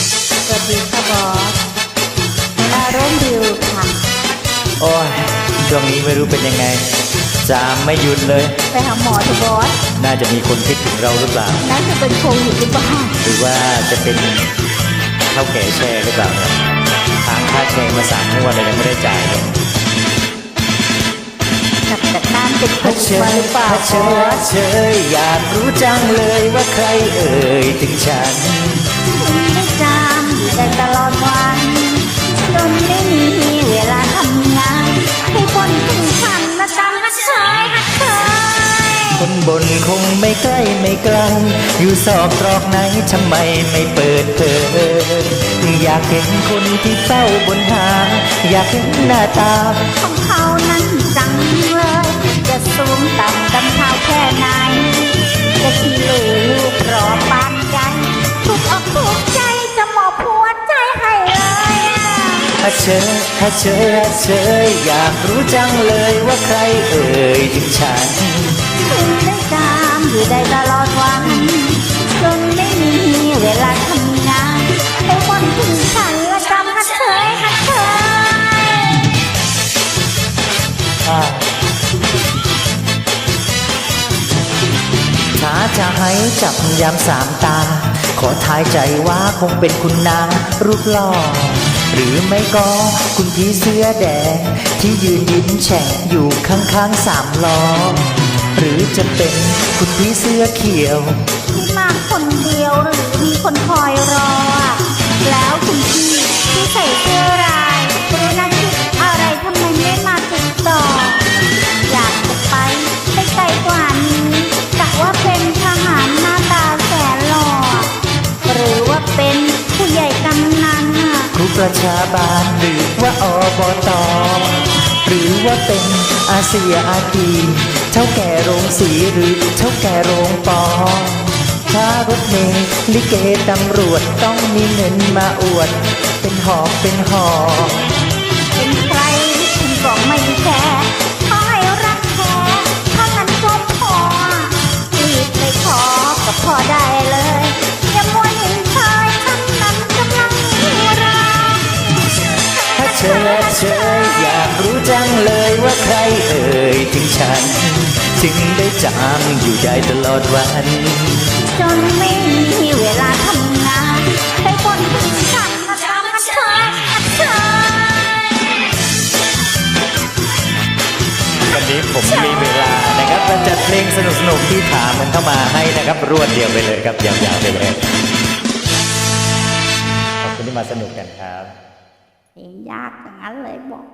สวัสดีค่ะบอสเวลาร่มดิวค่ะ โอ้ยช่วงนี้ไม่รู้เป็นยังไง จามไม่หยุดเลย ไปหาหมอเถอะบอส น่าจะมีคนคิดถึงเราหรือเปล่า น่าจะเป็นโควิดหรือเปล่า หรือว่าจะเป็นเท่าแก่แชร์หรือเปล่าเนี่ยค้างค่าแชร์มาสามงวดเลยยังไม่ได้จ่ายเลยกลับจากบ้านติดโคฮัวิเชดมายหรือเปล่าฮับเชอยฮัสเชยอยากรู้จังเลยว่าใครเอ่ยถึงฉัน คุณไม่จำอยู่ได้ตลอดวันจนไม่มีเวลาทำงาน ให้คนถึงฉันมาจำฮักเชยฮักเชยคนบนคงไม่ใกล้ไม่ไกล อยู่ซอกตรอกไหนทำไมไม่เปิดเผยอยากเห็นคนที่เฝ้าบนหา อยากเห็นหน้าตาของเขานั้น ฮัเชยฮัเชยฮัเชยอยากรู้จังเลยว่าใครเอ่ยถึงฉันคุณได้จามอยู่ได้ตลอดวันจนไม่มีเวลาทำงานให้คนถึงฉันและจำฮัดเชยฮัดเชยถ้าจะให้จับยามสามตา ขอทายใจว่าคงเป็นคุณนางรูปหล่อ หรือไม่ก็คุณพี่เสื้อแดง ที่ยืนยิ้มแฉ่งอยู่ข้างๆสามล้อ หรือจะเป็นคุณพี่เสื้อเขียว ที่มาคนเดียวหรือมีคนคอยรอ ประชาบาลหรือว่าอบตหรือว่าเป็นอาเซียอากีเท่าแก่โรงสีหรือเท่าแก่โรงปอถ้ารถเมล์ลิเกตำรวจต้องมีเงินมาอวด เป็นหอกเป็นหอก ถึงฉันจึงได้จามอยู่ได้ตลอดวัน จนไม่มีเวลาทำงานให้คนถึงฉันมาทำอัดเชยอัดเชยวันนี้ผมมีเวลานะครับมาจัดเพลงสนุกๆที่ถามมันเข้ามาให้นะครับ รวดเดียวไปเลยครับยาวๆไปเลยขอบคุณที่มาสนุกกันครับเพลงยากอย่างนั้นเลยบอก